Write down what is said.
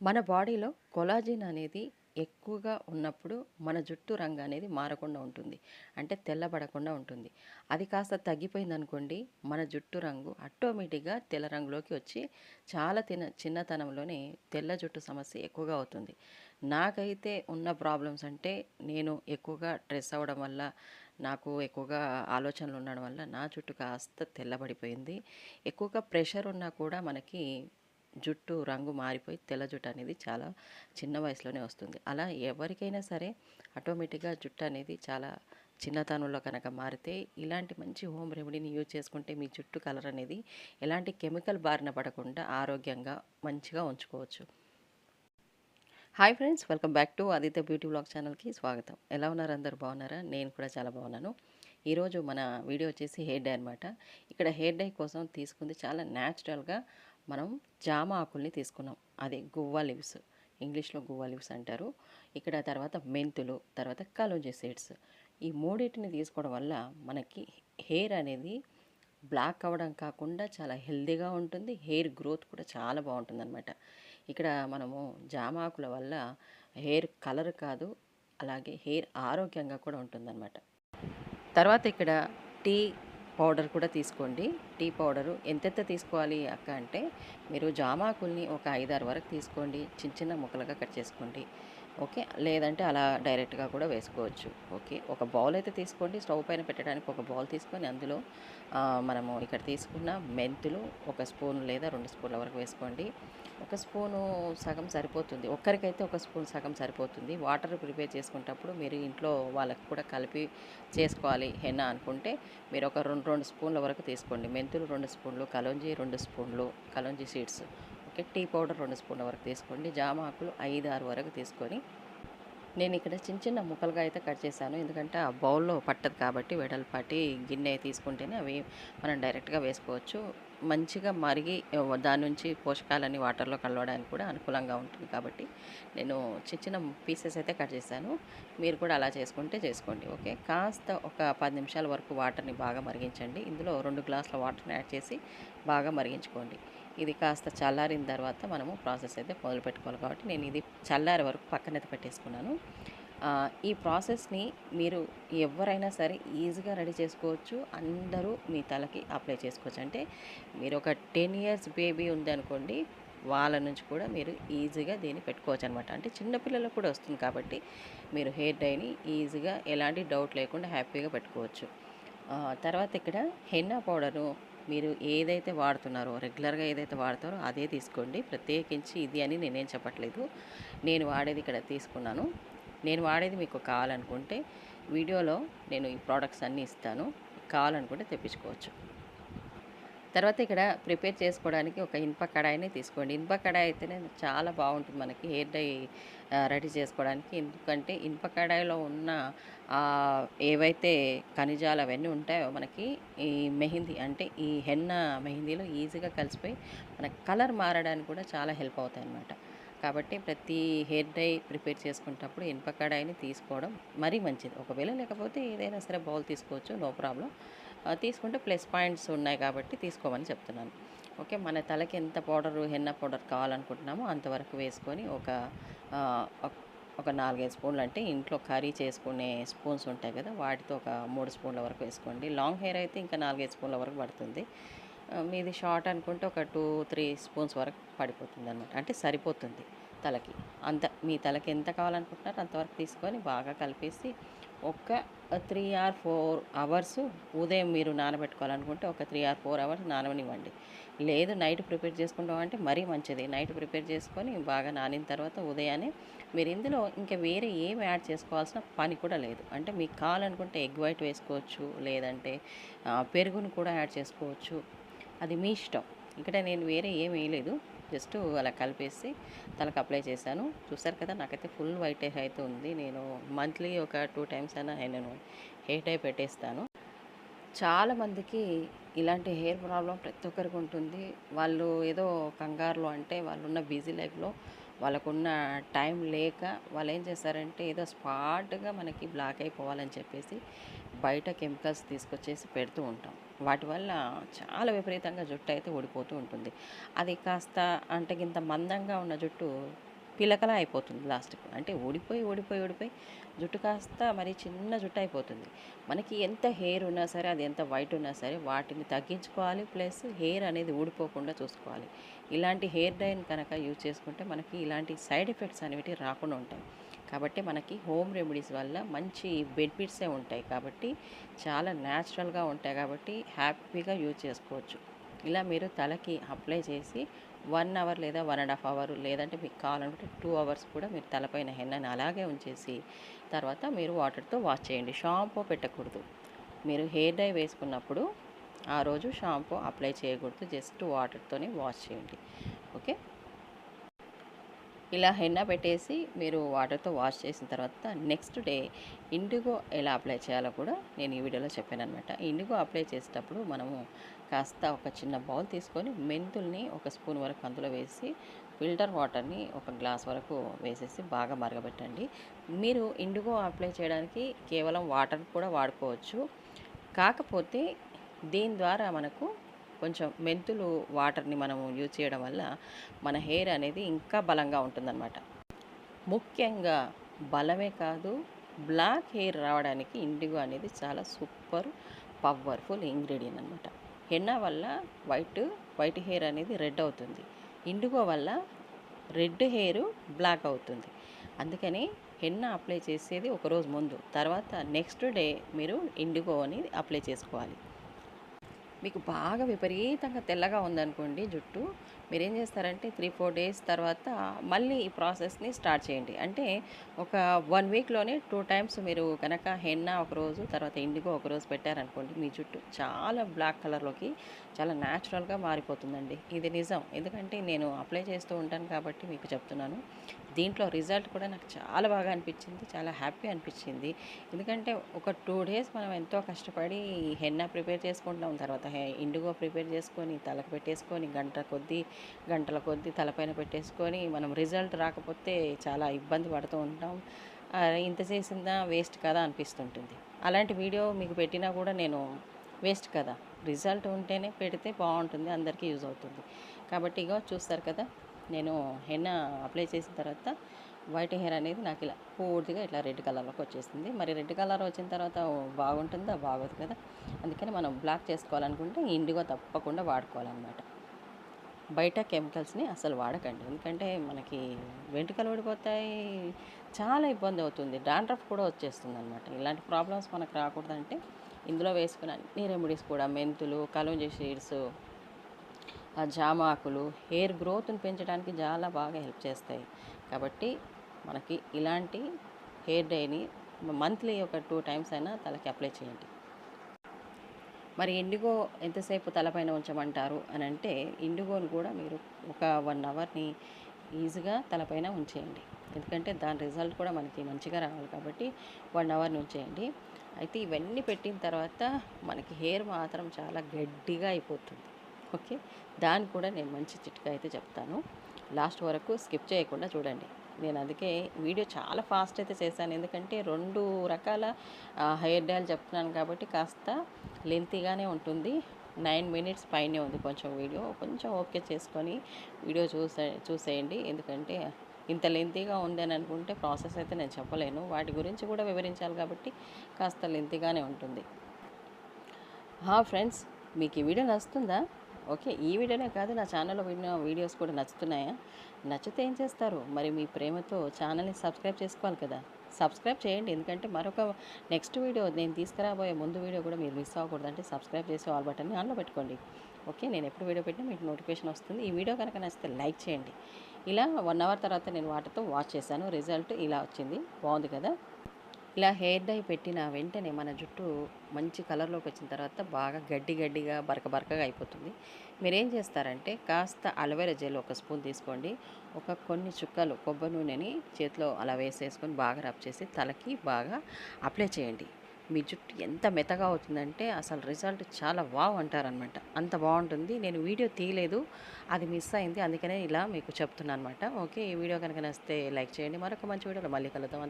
మన బాడీలో కొలాజిన్ అనేది ఎక్కువగా ఉన్నప్పుడు మన జుట్టు రంగు అనేది మారకుండా ఉంటుంది. అంటే తెల్లబడకుండా ఉంటుంది. అది కాస్త తగ్గిపోయిందనుకోండి మన జుట్టు రంగు ఆటోమేటిక్గా తెల్ల రంగులోకి వచ్చి చాలా తిన చిన్నతనంలోనే తెల్ల జుట్టు సమస్య ఎక్కువగా అవుతుంది. నాకైతే ఉన్న ప్రాబ్లమ్స్ అంటే నేను ఎక్కువగా డ్రెస్ అవ్వడం వల్ల నాకు ఎక్కువగా ఆలోచనలు ఉండడం వల్ల నా జుట్టు కాస్త తెల్లబడిపోయింది. ఎక్కువగా ప్రెషర్ ఉన్నా కూడా మనకి జుట్టు రంగు మారిపోయి తెల్ల జుట్టు అనేది చాలా చిన్న వయసులోనే వస్తుంది. అలా ఎవరికైనా సరే ఆటోమేటిక్గా జుట్టు అనేది చాలా చిన్నతనంలో కనుక మారితే ఇలాంటి మంచి హోమ్ రెమెడీని యూజ్ చేసుకుంటే మీ జుట్టు కలర్ అనేది ఎలాంటి కెమికల్ బారిన పడకుండా ఆరోగ్యంగా మంచిగా ఉంచుకోవచ్చు. Hi friends welcome back to Aditya beauty blog ఛానల్కి స్వాగతం. ఎలా ఉన్నారు అందరు? బాగున్నారా? నేను కూడా చాలా బాగున్నాను. ఈరోజు మన వీడియో వచ్చేసి హెయిర్ డై అనమాట ఇక్కడ హెయిర్ డై కోసం తీసుకుంది చాలా న్యాచురల్గా మనం జామ ఆకుల్ని తీసుకున్నాం. అదే గువ్వా లివ్స్. ఇంగ్లీష్లో గువ్వా లివ్స్ అంటారు. ఇక్కడ తర్వాత మెంతులు తర్వాత కలోంజీ సీడ్స్. ఈ మూడింటిని తీసుకోవడం వల్ల మనకి హెయిర్ అనేది బ్లాక్ అవ్వడం కాకుండా చాలా హెల్దీగా ఉంటుంది. హెయిర్ గ్రోత్ కూడా చాలా బాగుంటుంది అనమాట ఇక్కడ మనము జామ ఆకుల వల్ల హెయిర్ కలర్ కాదు అలాగే హెయిర్ ఆరోగ్యంగా కూడా ఉంటుందన్నమాట. తర్వాత ఇక్కడ టీ పౌడర్ కూడా తీసుకోండి. టీ పౌడరు ఎంతెంత తీసుకోవాలి అక్క అంటే మీరు జామాకుల్ని ఒక ఐదారు వరకు తీసుకోండి. చిన్న చిన్న ముక్కలుగా కట్ చేసుకోండి. ఓకే? లేదంటే అలా డైరెక్ట్గా కూడా వేసుకోవచ్చు. ఓకే? ఒక బౌల్ అయితే తీసుకోండి. స్టవ్ పైన పెట్టడానికి ఒక బౌల్ తీసుకొని అందులో మనము ఇక్కడ తీసుకున్న మెంతులు ఒక స్పూన్ లేదా రెండు స్పూన్ల వరకు వేసుకోండి. ఒక స్పూను సగం సరిపోతుంది. ఒక్కరికైతే ఒక స్పూన్ సగం సరిపోతుంది. వాటర్ ప్రిపేర్ చేసుకునేటప్పుడు మీరు ఇంట్లో వాళ్ళకి కూడా కలిపి చేసుకోవాలి హెన్న అనుకుంటే మీరు ఒక రెండు రెండు స్పూన్ల వరకు తీసుకోండి. మెంతులు రెండు స్పూన్లు కలోంజీ రెండు స్పూన్లు కలోంజీ సీడ్స్ ఓకే టీ పౌడర్ రెండు స్పూన్ల వరకు తీసుకోండి. జామ ఆకులు ఐదు ఆరు వరకు తీసుకొని నేను ఇక్కడ చిన్న చిన్న ముక్కలుగా అయితే కట్ చేశాను. ఎందుకంటే ఆ బౌల్లో పట్టదు కాబట్టి వెడల్పాటి గిన్నె తీసుకుంటేనే అవి మనం డైరెక్ట్గా వేసుకోవచ్చు. మంచిగా మరిగి దాని నుంచి పోషకాలన్నీ వాటర్లో కలవడానికి కూడా అనుకూలంగా ఉంటుంది కాబట్టి నేను చిన్న చిన్న పీసెస్ అయితే కట్ చేశాను. మీరు కూడా అలా చేసుకుంటే చేసుకోండి. ఓకే కాస్త ఒక పది నిమిషాల వరకు వాటర్ని బాగా మరిగించండి. ఇందులో రెండు గ్లాసుల వాటర్ని యాడ్ చేసి బాగా మరిగించుకోండి. ఇది కాస్త చల్లారిన తర్వాత మనము ప్రాసెస్ అయితే మొదలు పెట్టుకోవాలి కాబట్టి నేను ఇది చల్లారే వరకు పక్కనైతే పెట్టేసుకున్నాను. ఈ ప్రాసెస్ని మీరు ఎవరైనా సరే ఈజీగా రెడీ చేసుకోవచ్చు. అందరూ మీ తలకి అప్లై చేసుకోవచ్చు. అంటే మీరు ఒక టెన్ ఇయర్స్ బేబీ ఉంది అనుకోండి వాళ్ళ నుంచి కూడా మీరు ఈజీగా దీన్ని పెట్టుకోవచ్చు అనమాట అంటే చిన్నపిల్లలకు కూడా వస్తుంది కాబట్టి మీరు హెయిర్ డైని ఈజీగా ఎలాంటి డౌట్ లేకుండా హ్యాపీగా పెట్టుకోవచ్చు. తర్వాత ఇక్కడ హెన్నా పౌడరు మీరు ఏదైతే వాడుతున్నారో రెగ్యులర్గా ఏదైతే వాడతారో అదే తీసుకోండి. ప్రత్యేకించి ఇది అని నేనేం చెప్పట్లేదు. నేను వాడేది ఇక్కడ తీసుకున్నాను. నేను వాడేది మీకు కావాలనుకుంటే వీడియోలో నేను ఈ ప్రోడక్ట్స్ అన్నీ ఇస్తాను. కావాలనుకుంటే తెప్పించుకోవచ్చు. తర్వాత ఇక్కడ ప్రిపేర్ చేసుకోవడానికి ఒక ఇనుప కడాయిని తీసుకోండి. ఇనుప కడాయి అయితేనే చాలా బాగుంటుంది మనకి హెయిర్ డై రెడీ చేసుకోవడానికి. ఎందుకంటే ఇనుప కడాయిలో ఉన్న ఏవైతే ఖనిజాలు అవన్నీ ఉంటాయో మనకి ఈ మెహందీ అంటే ఈ హెన్న మెహందీలో ఈజీగా కలిసిపోయి మన కలర్ మారడానికి కూడా చాలా హెల్ప్ అవుతాయి అన్నమాట. కాబట్టి ప్రతి హెయిర్ డై ప్రిపేర్ చేసుకునేటప్పుడు ఇనుప కడాయిని తీసుకోవడం మరీ మంచిది. ఒకవేళ లేకపోతే ఏదైనా సరే బౌల్ తీసుకోవచ్చు నో ప్రాబ్లం. తీసుకుంటే ప్లస్ పాయింట్స్ ఉన్నాయి కాబట్టి తీసుకోమని చెప్తున్నాను. ఓకే మన తలకి ఎంత పౌడర్ హెన్న పౌడర్ కావాలనుకుంటున్నామో అంతవరకు వేసుకొని ఒక ఒక- నాలుగైదు స్పూన్లు అంటే ఇంట్లో కర్రీ చేసుకునే స్పూన్స్ ఉంటాయి కదా వాటితో ఒక మూడు స్పూన్ల వరకు వేసుకోండి. లాంగ్ హెయిర్ అయితే ఇంకా నాలుగైదు స్పూన్ల వరకు పడుతుంది. మీది షార్ట్ అనుకుంటే ఒక టూ త్రీ స్పూన్స్ వరకు పడిపోతుంది అనమాట అంటే సరిపోతుంది తలకి. అంత మీ తలకి ఎంత కావాలనుకుంటున్నారో అంతవరకు తీసుకొని బాగా కలిపేసి ఒక త్రీ ఆర్ ఫోర్ అవర్స్ ఉదయం మీరు నానబెట్టుకోవాలనుకుంటే ఒక త్రీ ఆర్ ఫోర్ అవర్స్ నానవనివ్వండి లేదు నైట్ ప్రిపేర్ చేసుకుంటాం అంటే మరీ మంచిది. నైట్ ప్రిపేర్ చేసుకొని బాగా నానిన తర్వాత ఉదయాన్నే మీరు ఇందులో ఇంకా వేరే ఏమి యాడ్ చేసుకోవాల్సిన పని కూడా లేదు. అంటే మీకు కావాలనుకుంటే ఎగ్ వైట్ వేసుకోవచ్చు లేదంటే పెరుగును కూడా యాడ్ చేసుకోవచ్చు. అది మీ ఇష్టం. ఇక్కడ నేను వేరే ఏం వేయలేదు. జస్ట్ అలా కలిపేసి తనకు అప్లై చేశాను. చూసారు కదా నాకైతే ఫుల్ వైట్ హెయిర్ అయితే ఉంది. నేను మంత్లీ ఒక టూ టైమ్స్ అయినా నేను హెయిర్ డై పెట్టేస్తాను. చాలామందికి ఇలాంటి హెయిర్ ప్రాబ్లం ప్రతి ఒక్కరికి ఉంటుంది. వాళ్ళు ఏదో కంగారులో అంటే వాళ్ళున్న బిజీ లైఫ్లో వాళ్ళకున్న టైం లేక వాళ్ళు ఏం చేస్తారంటే ఏదో స్పాట్గా మనకి బ్లాక్ అయిపోవాలని చెప్పేసి బయట కెమికల్స్ తీసుకొచ్చేసి పెడుతూ ఉంటాం. వాటి వల్ల చాలా విపరీతంగా జుట్టు అయితే ఊడిపోతూ ఉంటుంది. అది కాస్త అంటే ఇంత మందంగా ఉన్న జుట్టు పిలకలా అయిపోతుంది లాస్ట్కి. అంటే ఓడిపోయి ఓడిపోయి ఓడిపోయి జుట్టు కాస్త మరి చిన్న జుట్టు అయిపోతుంది. మనకి ఎంత హెయిర్ ఉన్నా సరే అది ఎంత వైట్ ఉన్నా సరే వాటిని తగ్గించుకోవాలి ప్లస్ హెయిర్ అనేది ఊడిపోకుండా చూసుకోవాలి. ఇలాంటి హెయిర్ డైన్ కనుక యూజ్ చేసుకుంటే మనకి ఇలాంటి సైడ్ ఎఫెక్ట్స్ అనేవి రాకుండా ఉంటాయి. కాబట్టి మనకి హోమ్ రెమెడీస్ వల్ల మంచి బెనిఫిట్సే ఉంటాయి కాబట్టి చాలా న్యాచురల్గా ఉంటాయి కాబట్టి హ్యాపీగా యూజ్ చేసుకోవచ్చు. ఇలా మీరు తలకి అప్లై చేసి వన్ అవర్ లేదా వన్ అండ్ హాఫ్ అవర్ లేదంటే మీకు కావాలనుకుంటే టూ అవర్స్ కూడా మీరు తలపైన హెన్నని అలాగే ఉంచేసి తర్వాత మీరు వాటర్తో వాష్ చేయండి. షాంపూ పెట్టకూడదు. మీరు హెయిర్ డై వేసుకున్నప్పుడు ఆ రోజు షాంపూ అప్లై చేయకూడదు. జస్ట్ వాటర్తోనే వాష్ చేయండి. ఓకే? ఇలా హెన్నా పెట్టేసి మీరు వాటర్తో వాష్ చేసిన తర్వాత నెక్స్ట్ డే ఇండిగో ఎలా అప్లై చేయాలో కూడా నేను ఈ వీడియోలో చెప్పాను అనమాట ఇండిగో అప్లై చేసేటప్పుడు మనము కాస్త ఒక చిన్న బౌల్ తీసుకొని మెంతుల్ని ఒక స్పూన్ వరకు అందులో వేసి ఫిల్టర్ వాటర్ని ఒక గ్లాస్ వరకు వేసేసి బాగా మరగబెట్టండి. మీరు ఇండిగో అప్లై చేయడానికి కేవలం వాటర్ కూడా వాడుకోవచ్చు. కాకపోతే దీని ద్వారా మనకు కొంచెం మెంతులు వాటర్ని మనము యూజ్ చేయడం వల్ల మన హెయిర్ అనేది ఇంకా బలంగా ఉంటుందన్నమాట. ముఖ్యంగా బలమే కాదు బ్లాక్ హెయిర్ రావడానికి ఇండిగో అనేది చాలా సూపర్ పవర్ఫుల్ ఇంగ్రీడియంట్ అనమాట హెన్నా వల్ల వైట్ వైట్ హెయిర్ అనేది రెడ్ అవుతుంది. ఇండిగో వల్ల రెడ్ హెయిర్ బ్లాక్ అవుతుంది. అందుకని హెన్న అప్లై చేసేది ఒకరోజు ముందు తర్వాత నెక్స్ట్ డే మీరు ఇండిగో అనేది అప్లై చేసుకోవాలి. మీకు బాగా విపరీతంగా తెల్లగా ఉందనుకోండి జుట్టు. మీరు ఏం చేస్తారంటే త్రీ ఫోర్ డేస్ తర్వాత మళ్ళీ ఈ ప్రాసెస్ని స్టార్ట్ చేయండి. అంటే ఒక వన్ వీక్లోనే టూ టైమ్స్ మీరు కనుక హెన్నా ఒకరోజు తర్వాత ఇండిగో ఒకరోజు పెట్టారనుకోండి మీ జుట్టు చాలా బ్లాక్ కలర్లోకి చాలా న్యాచురల్గా మారిపోతుందండి. ఇది నిజం. ఎందుకంటే నేను అప్లై చేస్తూ ఉంటాను కాబట్టి మీకు చెప్తున్నాను. దీంట్లో రిజల్ట్ కూడా నాకు చాలా బాగా అనిపించింది చాలా హ్యాపీ అనిపించింది. ఎందుకంటే ఒక టూ డేస్ మనం ఎంతో కష్టపడి హెన్నా ప్రిపేర్ చేసుకుంటాం తర్వాత ఇండిగో ప్రిపేర్ చేసుకొని తలకు పెట్టేసుకొని గంట కొద్దీ గంటల కొద్దీ తలపైన పెట్టేసుకొని మనం రిజల్ట్ రాకపోతే చాలా ఇబ్బంది పడుతూ ఉంటాం. ఇంత చేసిందా? వేస్ట్ కదా అనిపిస్తుంటుంది. అలాంటి వీడియో మీకు పెట్టినా కూడా నేను వేస్ట్ కదా. రిజల్ట్ ఉంటేనే పెడితే బాగుంటుంది అందరికీ యూజ్ అవుతుంది. కాబట్టి ఇగో చూస్తారు కదా నేను హెన్న అప్లై చేసిన తర్వాత వైట్ హెయిర్ అనేది నాకు ఇలా పూర్తిగా ఇట్లా రెడ్ కలర్లోకి వచ్చేసింది. మరి రెడ్ కలర్ వచ్చిన తర్వాత బాగుంటుందా? బాగోదు కదా. అందుకని మనం బ్లాక్ చేసుకోవాలనుకుంటే ఇండిగో తప్పకుండా వాడుకోవాలన్నమాట. బయట కెమికల్స్ని అసలు వాడకండి. ఎందుకంటే మనకి వెంట్రుకలు ఊడిపోతాయి చాలా ఇబ్బంది అవుతుంది. డాండ్రఫ్ కూడా వచ్చేస్తుంది అనమాట ఇలాంటి ప్రాబ్లమ్స్ మనకు రాకూడదంటే ఇందులో వేసుకున్న అన్ని రెమెడీస్ కూడా మెంతులు కలుంజి సీడ్స్ జామ ఆకులు హెయిర్ గ్రోత్ని పెంచడానికి చాలా బాగా హెల్ప్ చేస్తాయి. కాబట్టి మనకి ఇలాంటి హెయిర్ డైని మంత్లీ ఒక టూ టైమ్స్ అయినా తలకి అప్లై చేయండి. మరి ఇండిగో ఎంతసేపు తలపైన ఉంచమంటారు అని అంటే ఇండిగోని కూడా మీరు ఒక వన్ అవర్ని ఈజీగా తలపైన ఉంచేయండి. ఎందుకంటే దాని రిజల్ట్ కూడా మనకి మంచిగా రావాలి కాబట్టి వన్ అవర్ని ఉంచేయండి. అయితే ఇవన్నీ పెట్టిన తర్వాత మనకి హెయిర్ మాత్రం చాలా గడ్డిగా అయిపోతుంది. ఓకే. దాన్ని కూడా నేను మంచి చిట్కా అయితే చెప్తాను. లాస్ట్ వరకు స్కిప్ చేయకుండా చూడండి. నేను అందుకే వీడియో చాలా ఫాస్ట్ అయితే చేశాను. ఎందుకంటే రెండు రకాల హెయిర్ డైల్ చెప్తున్నాను కాబట్టి కాస్త లెంతీగానే ఉంటుంది. నైన్ మినిట్స్ పైనే ఉంది కొంచెం వీడియో. కొంచెం ఓకే చేసుకొని వీడియో చూసే చూసేయండి. ఎందుకంటే ఇంత లెంతీగా ఉంది అని అనుకుంటే ప్రాసెస్ అయితే నేను చెప్పలేను. వాటి గురించి కూడా వివరించాలి కాబట్టి కాస్త లెంతీగానే ఉంటుంది. ఫ్రెండ్స్ మీకు ఈ వీడియో నచ్చుతుందా? ఓకే ఈ వీడియోనే కాదు నా ఛానల్లో విన్న వీడియోస్ కూడా నచ్చుతున్నాయా? నచ్చితే ఏం చేస్తారు? మరి మీ ప్రేమతో ఛానల్ని సబ్స్క్రైబ్ చేసుకోవాలి కదా. సబ్స్క్రైబ్ చేయండి ఎందుకంటే మరొక నెక్స్ట్ వీడియో నేను తీసుకురాబోయే ముందు వీడియో కూడా మీరు మిస్ అవ్వకూడదు అంటే సబ్స్క్రైబ్ చేసి ఆల్ బటన్ని ఆన్లో పెట్టుకోండి. ఓకే నేను ఎప్పుడు వీడియో పెట్టినా మీకు నోటిఫికేషన్ వస్తుంది. ఈ వీడియో కనుక నచ్చితే లైక్ చేయండి. ఇలా వన్ అవర్ తర్వాత నేను వాటితో వాచ్ చేశాను. రిజల్ట్ ఇలా వచ్చింది. బాగుంది కదా? ఇలా హెయిర్ డై పెట్టిన వెంటనే మన జుట్టు మంచి కలర్లోకి వచ్చిన తర్వాత బాగా గడ్డి గడ్డిగా బరక బరకగా అయిపోతుంది. మీరేం చేస్తారంటే కాస్త అలవేరా జెల్ ఒక స్పూన్ తీసుకోండి. ఒక కొన్ని చుక్కలు కొబ్బరి నూనెని చేతిలో అలా వేసేసుకొని బాగా రబ్ చేసి తలకి బాగా అప్లై చేయండి. మీ జుట్టు ఎంత మెత్తగా అవుతుందంటే అసలు రిజల్ట్ చాలా వావ్ అంటారనమాట. అంత బాగుంటుంది. నేను వీడియో తీయలేదు. అది మిస్ అయింది. అందుకనే ఇలా మీకు చెప్తున్నాను అనమాట ఓకే? ఈ వీడియో కనుక నచ్చితే లైక్ చేయండి. మరొక మంచి వీడియోలో మళ్ళీ కలుద్దాం.